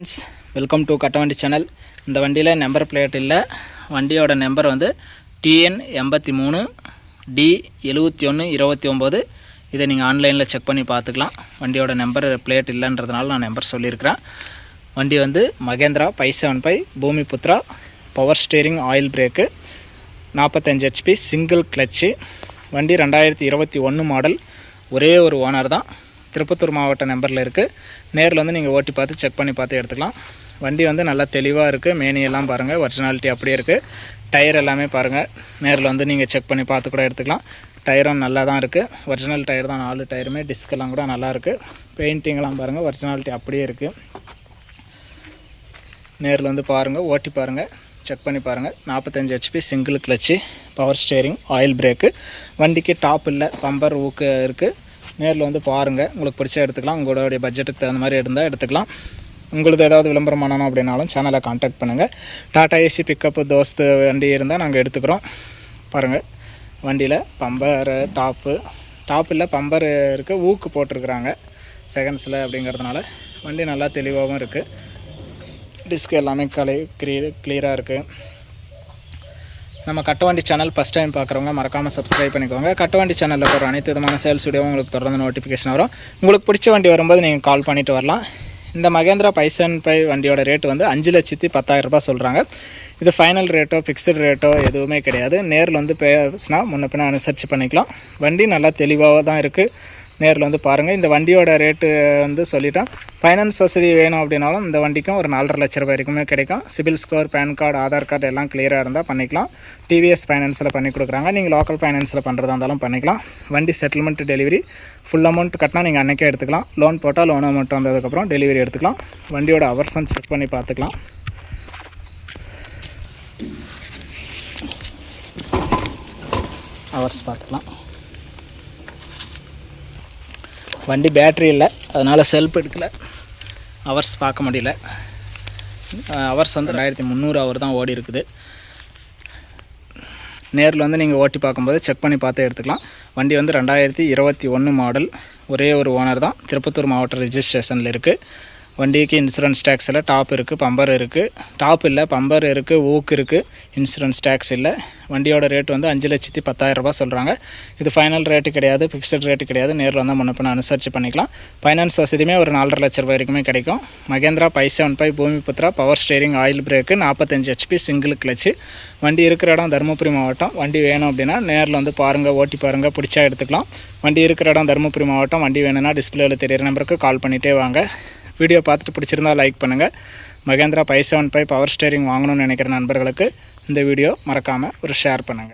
Friends welcome to Kattavandi channel இந்த வண்டியில் number plate இல்லை. வண்டியோட நம்பர் வந்து டிஎன் எண்பத்தி மூணு டி எழுபத்தி ஒன்று இருபத்தி ஒம்பது. இதை நீங்கள் ஆன்லைனில் செக் பண்ணி பார்த்துக்கலாம். வண்டியோட நம்பர் பிளேட் இல்லைன்றதுனால நான் நம்பர் சொல்லியிருக்கிறேன். வண்டி வந்து Mahindra five seven five Bhoomiputra power steering oil brake நாற்பத்தஞ்சு ஹெச்பி சிங்கிள் கிளச்சு வண்டி ரெண்டாயிரத்தி இருபத்தி ஒன்று மாடல் ஒரே ஒரு ஓனர் தான். திருப்பத்தூர் மாவட்ட நம்பரில் இருக்குது நேரில் வந்து நீங்கள் ஓட்டி பார்த்து செக் பண்ணி பார்த்து எடுத்துக்கலாம். வண்டி வந்து நல்லா தெளிவாக இருக்குது மேனியெல்லாம் பாருங்கள் ஒரிஜினாலிட்டி அப்படியே இருக்குது டயர் எல்லாமே பாருங்கள் நேரில் வந்து நீங்கள் செக் பண்ணி பார்த்து கூட எடுத்துக்கலாம். டயரும் நல்லா தான் இருக்குது ஒரிஜினல் டயர் தான் நாலு டயருமே டிஸ்கெல்லாம் கூட நல்லாயிருக்கு பெயிண்டிங்லாம் பாருங்கள் ஒரிஜினாலிட்டி அப்படியே இருக்குது நேரில் வந்து பாருங்கள் ஓட்டி பாருங்கள் செக் பண்ணி பாருங்கள் நாற்பத்தஞ்சு HP single clutch power steering oil brake வண்டிக்கு டாப் இல்லை. பம்பர் ஊக்கு இருக்குது நேரில் வந்து பாருங்கள் உங்களுக்கு பிடிச்சா எடுத்துக்கலாம். உங்களுடைய பட்ஜெட்டுக்கு தகுந்த மாதிரி இருந்தால் எடுத்துக்கலாம். உங்களுக்கு ஏதாவது விளம்பரம் பண்ணணும் அப்படின்னாலும் சேனலை காண்டாக்ட் பண்ணுங்கள் டாட்டா ஏசி பிக்கப்பு தோஸ்து வண்டி இருந்தால் நாங்கள் எடுத்துக்கிறோம். பாருங்கள் வண்டியில் பம்பர் டாப்பு டாப் இல்லை பம்பர் இருக்குது ஊக்கு போட்டிருக்குறாங்க. செகண்ட்ஸில் அப்படிங்கிறதுனால வண்டி நல்லா தெளிவாகவும் இருக்குது டிஸ்க் எல்லாமே கலை க்ளீ க்ளியராக இருக்குது நம்ம கட்டவண்டி சேனல் ஃபஸ்ட் டைம் பார்க்குறவங்க மறக்காமல் சப்ஸ்கிரைப் பண்ணிக்கோங்க. கட்டவண்டி சேனலில் போகிற அனைத்து விதமான சேல்ஸ் வீடியோ உங்களுக்கு தொடர்ந்து நோட்டிஃபிகேஷன் வரும். உங்களுக்கு பிடிச்ச வண்டி வரும்போது நீங்கள் கால் பண்ணிவிட்டு வரலாம். இந்த மகேந்திரா பைசன் பை வண்டியோட ரேட் வந்து அஞ்சு லட்சத்தி பத்தாயிரம் ரூபாய் சொல்கிறாங்க இது ஃபைனல் ரேட்டோ ஃபிக்ஸ்டு ரேட்டோ எதுவுமே கிடையாது. நேரில் வந்து பேசினா முன்ன பின்ன அனுசரித்து பண்ணிக்கலாம். வண்டி நல்லா தெளிவாக தான் இருக்குது நேரில் வந்து பாருங்கள் இந்த வண்டியோட ரேட்டு வந்து சொல்லிட்டேன் ஃபைனான்ஸ் வசதி வேணும் அப்படின்னாலும் இந்த வண்டிக்கும் ஒரு நாலரை லட்ச ரூபாய் வரைக்குமே கிடைக்கும். CIBIL score PAN card Aadhaar card எல்லாம் கிளியராக இருந்தால் பண்ணிக்கலாம். டிவிஎஸ் ஃபைனான்ஸில் பண்ணி கொடுக்குறாங்க. நீங்கள் லோக்கல் ஃபைனான்ஸில் பண்ணுறதா இருந்தாலும் பண்ணிக்கலாம். வண்டி செட்டில்மெண்ட் டெலிவரி ஃபுல் அமௌண்ட் கட்டினா நீங்கள் அன்றைக்கே எடுத்துக்கலாம். லோன் போட்டால் லோன் அமௌண்ட் வந்ததுக்கப்புறம் டெலிவரி எடுத்துக்கலாம். வண்டியோட அவர்ஸும் செக் பண்ணி பார்த்துக்கலாம். ஹவர்ஸ் பார்த்துக்கலாம். வண்டி பேட்ரி இல்லை. அதனால் செல்ஃப் எடுக்கலை. ஹவர்ஸ் பார்க்க முடியல. ஹவர்ஸ் வந்து ரெண்டாயிரத்தி முந்நூறு ஹவர் தான் ஓடி இருக்குது. நேரில் வந்து நீங்கள் ஓட்டி பார்க்கும்போது செக் பண்ணி பார்த்து எடுத்துக்கலாம். வண்டி வந்து ரெண்டாயிரத்தி இருபத்தி ஒன்று மாடல் ஒரே ஒரு ஓனர் தான். திருப்பத்தூர் மாவட்ட ரிஜிஸ்ட்ரேஷனில் இருக்குது வண்டிக்கு இன்சூரன்ஸ் டேக்ஸ் இல்லை டாப் இருக்குது பம்பர் இருக்குது டாப் இல்லை பம்பர் இருக்குது ஊக்கு இருக்குது இன்சூரன்ஸ் டேக்ஸ் இல்லை. வண்டியோட ரேட் வந்து அஞ்சு லட்சத்தி பத்தாயிரரூபா சொல்கிறாங்க இது ஃபைனல் ரேட்டு கிடையாது ஃபிக்ஸட் ரேட்டு கிடையாது. நேரில் வந்தால் முன்ன பண்ண அனுசரித்து பண்ணிக்கலாம். ஃபைனான்ஸ் வசதியுமே ஒரு நாலரை லட்ச ரூபாய் வரைக்குமே கிடைக்கும். Mahindra five seven five Bhoomiputra power steering oil brake நாற்பத்தஞ்சு ஹெச்பி சிங்கிள் கிளச்சு வண்டி இருக்கிற இடம் தருமபுரி மாவட்டம். வண்டி வேணும் அப்படின்னா நேரில் வந்து பாருங்கள் ஓட்டி பாருங்கள் பிடிச்சா எடுத்துக்கலாம். வண்டி இருக்கிற இடம் தருமபுரி மாவட்டம். வண்டி வேணும்னா டிஸ்பிளேவில் தெரியிற நம்பருக்கு கால் பண்ணிகிட்டே வாங்க. வீடியோ பார்த்துட்டு பிடிச்சிருந்தா லைக் பண்ணுங்கள் Mahindra five seven five power steering வாங்கணும்னு நினைக்கிற நண்பர்களுக்கு இந்த வீடியோ மறக்காமல் ஒரு ஷேர் பண்ணுங்கள்